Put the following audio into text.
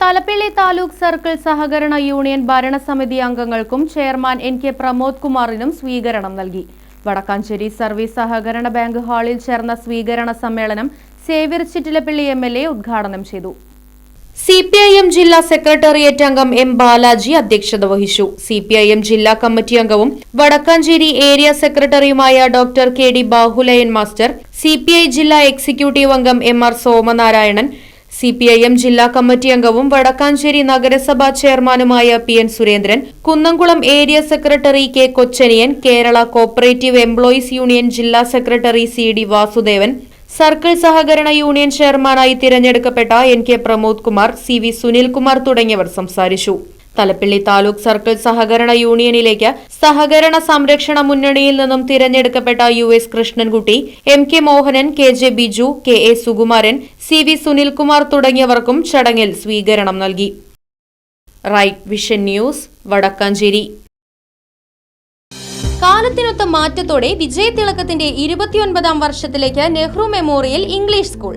Thalappilly taluk circle സഹകരണ union ഭരണസമിതി അംഗങ്ങൾക്കും ചെയർമാൻ എൻ കെ പ്രമോദ് കുമാറിനും സ്വീകരണം നൽകി. വടക്കാഞ്ചേരി സർവീസ് സഹകരണ ബാങ്ക് ഹാളിൽ ചേർന്ന സ്വീകരണ സമ്മേളനം Xavier Chittilappally M L A ഉദ്ഘാടനം ചെയ്തു. സി പി ഐ എം ജില്ലാ സെക്രട്ടേറിയറ്റ് അംഗം എം ബാലാജി അധ്യക്ഷത വഹിച്ചു. സി പി ഐ എം ജില്ലാ കമ്മിറ്റി അംഗവും വടക്കാഞ്ചേരി ഏരിയ സെക്രട്ടറിയുമായ doctor K D Bahulayan master C P I ജില്ലാ എക്സിക്യൂട്ടീവ് അംഗം M R Somanarayanan C P I M ജില്ലാ കമ്മിറ്റി അംഗവും വടക്കാഞ്ചേരി നഗരസഭാ ചെയർമാനുമായ P N Surendran Kunnamkulam area secretary K Kochaniyan Kerala cooperative employees union ജില്ലാ secretary C D Vasudevan circle സഹകരണ union ചെയർമാനായി തിരഞ്ഞെടുക്കപ്പെട്ട N K Pramod Kumar C V Sunilkumar തുടങ്ങിയവർ സംസാരിച്ചു. തലപ്പിള്ളി താലൂക്ക് സർക്കിൾ സഹകരണ യൂണിയനിലേക്ക് സഹകരണ സംരക്ഷണ മുന്നണിയിൽ നിന്നും തിരഞ്ഞെടുക്കപ്പെട്ട U S Krishnankutty M K Mohanan K J Biju K A Sukumaran C V Sunilkumar തുടങ്ങിയവർക്കും ചടങ്ങിൽ സ്വീകരണം നൽകി. Right vision news Vadakkanchery. കാലത്തിനൊത്ത മാറ്റത്തോടെ വിജയതിളക്കത്തിന്റെ ഇരുപത്തിയൊൻപതാം വർഷത്തിലേക്ക് നെഹ്റു മെമ്മോറിയൽ ഇംഗ്ലീഷ് സ്കൂൾ.